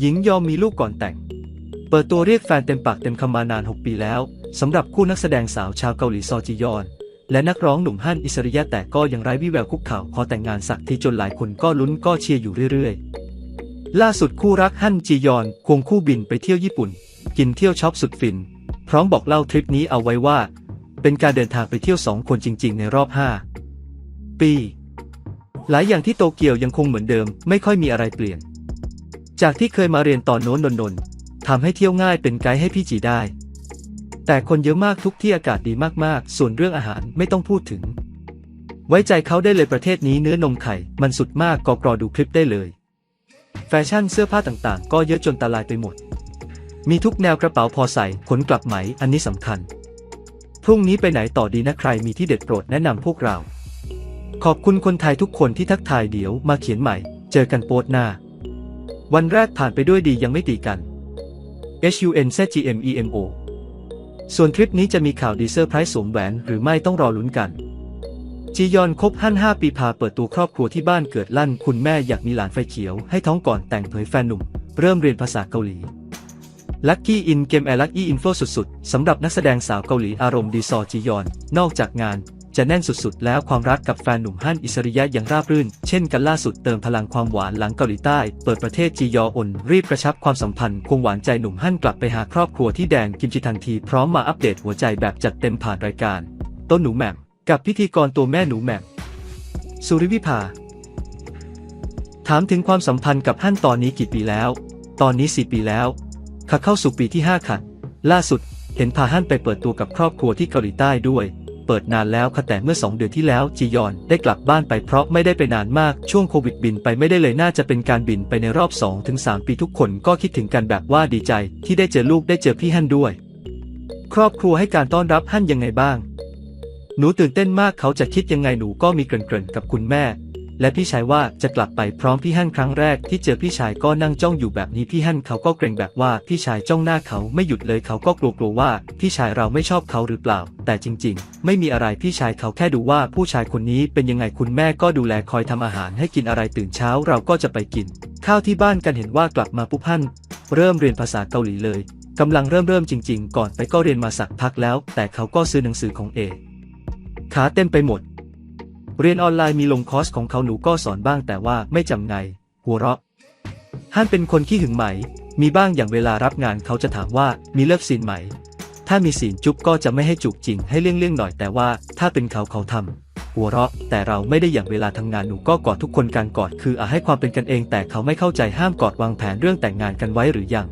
หญิงยอมมีลูกก่อนแต่ง เปิดตัวเรียกแฟนเต็มปากเต็มคำมานาน 6 ปีแล้วสำหรับคู่นักแสดงสาวชาวเกาหลีซอจียอน และนักร้องหนุ่มฮั่นอิสริยะแต่ก็ยังไร้วี่แววคุกเข่าขอแต่งงานสักทีจนหลายคนก็ลุ้นก็เชียร์อยู่เรื่อยๆ ล่าสุดคู่รักฮั่นจียอนควงคู่บินไปเที่ยวญี่ปุ่น กินเที่ยวช็อปสุดฟิน พร้อมบอกเล่าทริปนี้เอาไว้ว่า เป็นการเดินทางไปเที่ยวสองคนจริง ๆ ในรอบ 5 ปี หลายอย่างที่โตเกียวยังคงเหมือนเดิม ไม่ค่อยมีอะไรเปลี่ยน จากที่เคยมาเรียนตอนโน้นนนๆทำให้เที่ยวง่ายเป็นไกด์ให้พี่จีได้ แต่คนเยอะมากทุกที่อากาศดีมากๆ ส่วนเรื่องอาหารไม่ต้องพูดถึง ไว้ใจเขาได้เลยประเทศนี้เนื้อนมไข่ มันสุดมากก็กรอดูคลิปได้เลย แฟชั่นเสื้อผ้าต่างๆ ก็เยอะจนตาลายไปหมด มีทุกแนวกระเป๋าพอใส่ขนกลับไหมอันนี้สำคัญ พรุ่งนี้ไปไหนต่อดีนะใครมีที่เด็ดโปรดแนะนำพวกเรา ขอบคุณคนไทยทุกคนที่ทักทายเดี๋ยวมาเขียนใหม่ เจอกันโปสหน้า วันแรกผ่านไปด้วยดียังไม่ตีกัน H U N Z G M E M O ส่วนทริปนี้จะมีข่าวดีเซอร์ไพรส์สวมแหวนหรือไม่ต้องรอลุ้นกัน จียอนคบฮั่น5ปีพาเปิดตัวครอบครัวที่บ้านเกิดลั่น คุณแม่อยากมีหลานไฟเขียวให้ท้องก่อนแต่งเผยแฟนหนุ่ม เริ่มเรียนภาษาเกาหลีลัคกี้อินเกมแอลักกี้อินโฟสุดๆสำหรับนักแสดงสาวเกาหลีอารมณ์ดีซอจียอน นอกจากงาน จะแน่นสุดๆ แล้วความรักกับแฟนหนุ่มฮั่นอิสริยะยังราบรื่น เช่นกันล่าสุดเติมพลังความหวานหลังเกาหลีใต้ เปิดประเทศจียอนรีบกระชับความสัมพันธ์ควงหวานใจหนุ่มฮั่นกลับไปหาครอบครัวที่แดนกิมจิทันทีพร้อมมาอัปเดตหัวใจแบบจัดเต็มผ่านรายการ ต้นหนูแหม่มกับพิธีกรตัวแม่หนูแหม่มสุริวิภา ถามถึงความสัมพันธ์กับฮั่นตอนนี้กี่ปีแล้ว ตอนนี้สี่ปีแล้วค่ะเข้าสู่ปีที่ห้าค่ะ ล่าสุดเห็นพาฮั่นไปเปิดตัวกับครอบครัวที่เกาหลีใต้ด้วย ปิดนานแล้วค่ะแต่เมื่อสองเดือนที่แล้วจียอนได้กลับบ้านไปเพราะไม่ได้ไปนานมากช่วงโควิดบินไปไม่ได้เลยน่าจะเป็นการบินไปในรอบ2-3ถึง3ปีทุกคนก็คิดถึงกันแบบว่าดีใจ ที่ได้เจอลูกได้เจอพี่ฮั่นด้วย ครอบครัวให้การต้อนรับฮั่นยังไงบ้างหนูตื่นเต้นมากเขาจะคิดยังไงหนูก็มีเกริ่นๆกับคุณแม่ และพี่ชายว่าจะกลับไปพร้อมพี่ฮั่นครั้งแรกที่เจอพี่ชายก็นั่งจ้องอยู่แบบนี้พี่ฮั่นเขาก็เกรงแบบว่าพี่ชายจ้องหน้าเขาไม่หยุดเลยเขาก็กลัวๆว่าพี่ชายเราไม่ชอบเขาหรือเปล่า แต่จริง ๆ ไม่มีอะไรพี่ชายเขาแค่ดูว่าผู้ชายคนนี้เป็นยังไงคุณแม่ก็ดูแลคอยทำอาหารให้กินอะไรตื่นเช้าเราก็จะไปกิน ข้าวที่บ้านกันเห็นว่ากลับมาปุ๊บฮั่นเริ่มเรียนภาษาเกาหลีเลยกำลังเริ่มเริ่มจริง ๆ ก่อนไปก็เรียนมาสักพักแล้ว แต่เขาก็ซื้อหนังสือของเอขาเต็มไปหมด เรียนออนไลน์มีลงคอร์สของเขาหนูก็สอนบ้างแต่ว่าไม่จำไง หัวเราะฮั่นเป็นคนขี้หึงไหม มีบ้างอย่างเวลารับงานเขาจะถามว่ามีเลิกซีนไหม ถ้ามีซีนจุ๊บก็จะไม่ให้จุกจริงให้เลี่ยงเลี่ยงๆหน่อยแต่ว่า ถ้าเป็นเขาเขาทำหัวเราะแต่เราไม่ได้อย่างเวลาทำงานหนูก็กอดทุกคนการกอดคืออาให้ความเป็นกันเอง แต่เขาไม่เข้าใจห้ามกอดวางแผนเรื่องแต่งงานกันไว้หรือยัง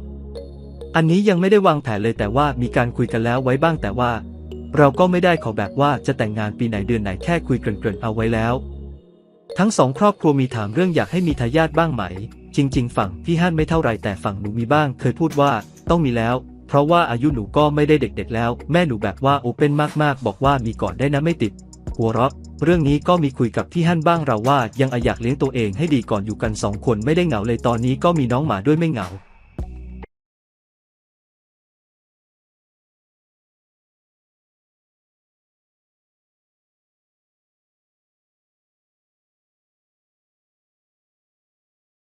อันนี้ยังไม่ได้วางแผนเลยแต่ว่ามีการคุยกันแล้วไว้บ้างแต่ว่า เราก็ไม่ได้ขอแบบว่าจะแต่งงานปีไหนเดือนไหนแค่คุยเกริ่นๆเอาไว้แล้ว ทั้งสองครอบครัวมีถามเรื่องอยากให้มีทายาทบ้างไหม จริง ๆ ฝั่งพี่ฮั่นไม่เท่าไรแต่ฝั่งหนูมีบ้าง เคยพูดว่าต้องมีแล้ว เพราะว่าอายุหนูก็ไม่ได้เด็กๆแล้ว แม่หนูแบบว่าโอเปนมากๆ บอกว่ามีก่อนได้นะไม่ติด หัวเราะเรื่องนี้ก็มีคุยกับพี่ฮั่นบ้างเราว่ายังอยากเลี้ยงตัวเองให้ดีก่อนอยู่กันสองคนไม่ได้เหงาเลยตอนนี้ก็มีน้องหมาด้วยไม่เหงา